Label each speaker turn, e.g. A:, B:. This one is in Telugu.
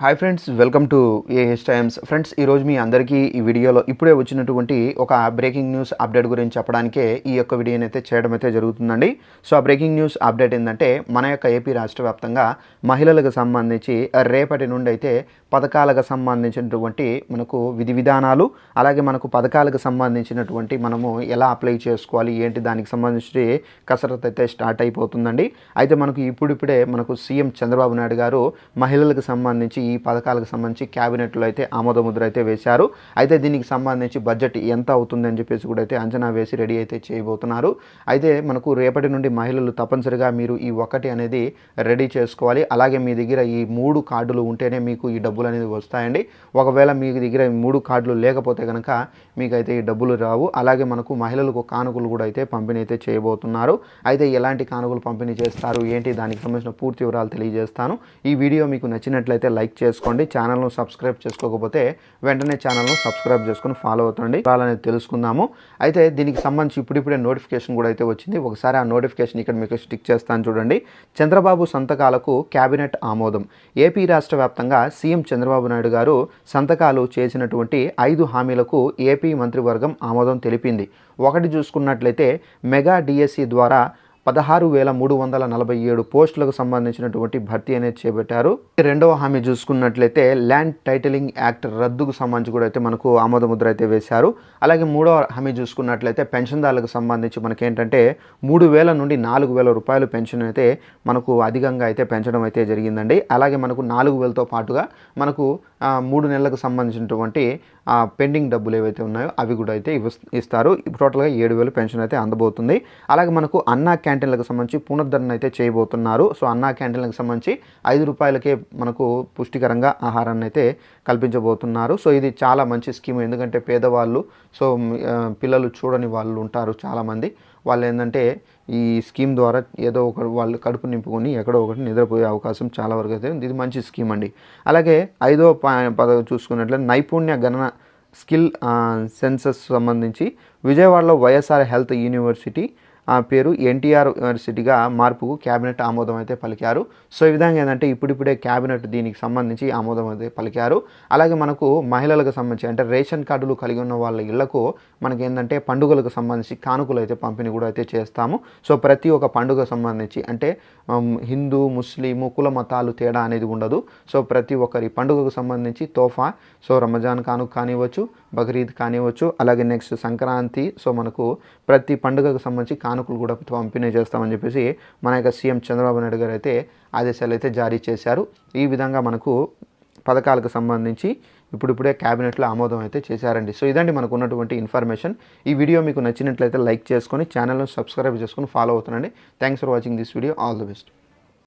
A: Hi friends welcome to A H times friends ఈరోజు మీ అందరికీ ఈ వీడియోలో ఇప్పుడే వచ్చినటువంటి ఒక బ్రేకింగ్ న్యూస్ అప్డేట్ గురించి చెప్పడానికే ఈ యొక్క వీడియోని అయితే చేయడం అయితే జరుగుతుందండి. సో ఆ బ్రేకింగ్ న్యూస్ అప్డేట్ ఏంటంటే మన యొక్క ఏపీ రాష్ట్ర వ్యాప్తంగా మహిళలకు సంబంధించి రేపటి నుండి అయితే పథకాలకు సంబంధించినటువంటి మనకు విధి విధానాలు అలాగే మనకు పథకాలకు సంబంధించినటువంటి మనము ఎలా అప్లై చేసుకోవాలి ఏంటి దానికి సంబంధించి కసరత్ అయితే స్టార్ట్ అయిపోతుందండి. అయితే మనకు ఇప్పుడిప్పుడే మనకు సీఎం చంద్రబాబు నాయుడు గారు మహిళలకు సంబంధించి ఈ పథకాలకు సంబంధించి క్యాబినెట్లో అయితే ఆమోదముద్ర అయితే వేశారు. అయితే దీనికి సంబంధించి బడ్జెట్ ఎంత అవుతుంది అని చెప్పేసి కూడా అయితే అంచనా వేసి రెడీ అయితే చేయబోతున్నారు. అయితే మనకు రేపటి నుండి మహిళలు తప్పనిసరిగా మీరు ఈ ఒకటి అనేది రెడీ చేసుకోవాలి. అలాగే మీ దగ్గర ఈ మూడు కార్డులు ఉంటేనే మీకు ఈ డబ్బులు అనేది వస్తాయండి. ఒకవేళ మీ దగ్గర ఈ మూడు కార్డులు లేకపోతే కనుక మీకైతే ఈ డబ్బులు రావు. అలాగే మనకు మహిళలకు కానుకలు కూడా అయితే పంపిణీ అయితే చేయబోతున్నారు. అయితే ఎలాంటి కానుకలు పంపిణీ చేస్తారు? ఏంటి? దానికి సంబంధించిన పూర్తి వివరాలు తెలియజేస్తాను. ఈ వీడియో మీకు నచ్చినట్లయితే లైక్ చేసుకోండి ఛానల్ను సబ్స్క్రైబ్ చేసుకోకపోతే వెంటనే ఛానల్ను సబ్స్క్రైబ్ చేసుకుని ఫాలో అవుతుండండి. వివరాలు తెలుసుకుందాము. అయితే దీనికి సంబంధించి ఇప్పుడిప్పుడే నోటిఫికేషన్ కూడా అయితే వచ్చింది. ఒకసారి ఆ నోటిఫికేషన్ ఇక్కడ మీకు స్టిక్ చేస్తాను చూడండి. చంద్రబాబు సంతకాలకు కేబినెట్ ఆమోదం. ఏపీ రాష్ట్ర వ్యాప్తంగా సీఎం చంద్రబాబు నాయుడు గారు సంతకాలు చేసినటువంటి ఐదు హామీలకు ఏపీ మంత్రివర్గం ఆమోదం తెలిపింది. ఒకటి చూసుకున్నట్లయితే మెగా డిఎస్సి ద్వారా పదహారు వేల మూడు వందల నలభై ఏడు పోస్టులకు సంబంధించినటువంటి భర్తీ అనేది చేపట్టారు. రెండవ హామీ చూసుకున్నట్లయితే ల్యాండ్ టైటిలింగ్ యాక్ట్ రద్దుకు సంబంధించి కూడా అయితే మనకు ఆమోద ముద్ర అయితే వేశారు. అలాగే మూడవ హామీ చూసుకున్నట్లయితే పెన్షన్దారులకు సంబంధించి మనకేంటంటే మూడు వేల నుండి నాలుగు వేల రూపాయలు పెన్షన్ అయితే మనకు అధికంగా అయితే పెంచడం అయితే జరిగిందండి. అలాగే మనకు నాలుగు వేలతో పాటుగా మనకు మూడు నెలలకు సంబంధించినటువంటి పెండింగ్ డబ్బులు ఏవైతే ఉన్నాయో అవి కూడా అయితే ఇస్తారు. టోటల్గా ఏడు వేలు పెన్షన్ అయితే అందబోతుంది. అలాగే మనకు అన్నా క్యాంటీన్లకు సంబంధించి పునరుద్ధరణ అయితే చేయబోతున్నారు. సో అన్నా క్యాంటీన్లకు సంబంధించి ఐదు రూపాయలకే మనకు పుష్టికరంగా ఆహారాన్ని అయితే కల్పించబోతున్నారు. సో ఇది చాలా మంచి స్కీమ్. ఎందుకంటే పేదవాళ్ళు సో పిల్లలు చూడని వాళ్ళు ఉంటారు చాలామంది. వాళ్ళు ఏంటంటే ఈ స్కీమ్ ద్వారా ఏదో ఒక వాళ్ళు కడుపు నింపుకొని ఎక్కడో ఒకటి నిద్రపోయే అవకాశం చాలా వరకు అయితే ఉంది. ఇది మంచి స్కీమ్ అండి. అలాగే ఐదో పదవి చూసుకున్నట్లయితే నైపుణ్య గణన స్కిల్ సెన్సస్ సంబంధించి విజయవాడలో వైఎస్ఆర్ హెల్త్ యూనివర్సిటీ పేరు ఎన్టీఆర్ యూనివర్సిటీగా మార్పుకు క్యాబినెట్ ఆమోదం అయితే పలికారు. సో ఈ విధంగా ఏంటంటే ఇప్పుడిప్పుడే క్యాబినెట్ దీనికి సంబంధించి ఆమోదం అయితే పలికారు. అలాగే మనకు మహిళలకు సంబంధించి అంటే రేషన్ కార్డులు కలిగి ఉన్న వాళ్ళ ఇళ్ళకు మనకి ఏంటంటే పండుగలకు సంబంధించి కానుకలు అయితే పంపిణీ కూడా అయితే చేస్తాము. సో ప్రతి ఒక్క పండుగ సంబంధించి అంటే హిందూ ముస్లిము కుల మతాలు తేడా అనేది ఉండదు. సో ప్రతి ఒక్కరి పండుగకు సంబంధించి తోఫా సో రంజాన్ కానుక కానివ్వచ్చు బక్రీద్ కానివ్వచ్చు అలాగే నెక్స్ట్ సంక్రాంతి. సో మనకు ప్రతి పండుగకు సంబంధించి కానుకలు కూడా పంపిణీ చేస్తామని చెప్పేసి మన యొక్క సీఎం చంద్రబాబు నాయుడు గారు అయితే ఆదేశాలు అయితే జారీ చేశారు. ఈ విధంగా మనకు పథకాలకు సంబంధించి ఇప్పుడిప్పుడే క్యాబినెట్లో ఆమోదం అయితే చేశారండి. సో ఇదండి మనకు ఉన్నటువంటి ఇన్ఫర్మేషన్. ఈ వీడియో మీకు నచ్చినట్లయితే లైక్ చేసుకొని ఛానల్ను సబ్స్క్రైబ్ చేసుకొని follow అవుతుండండి. Thanks for watching this video all the best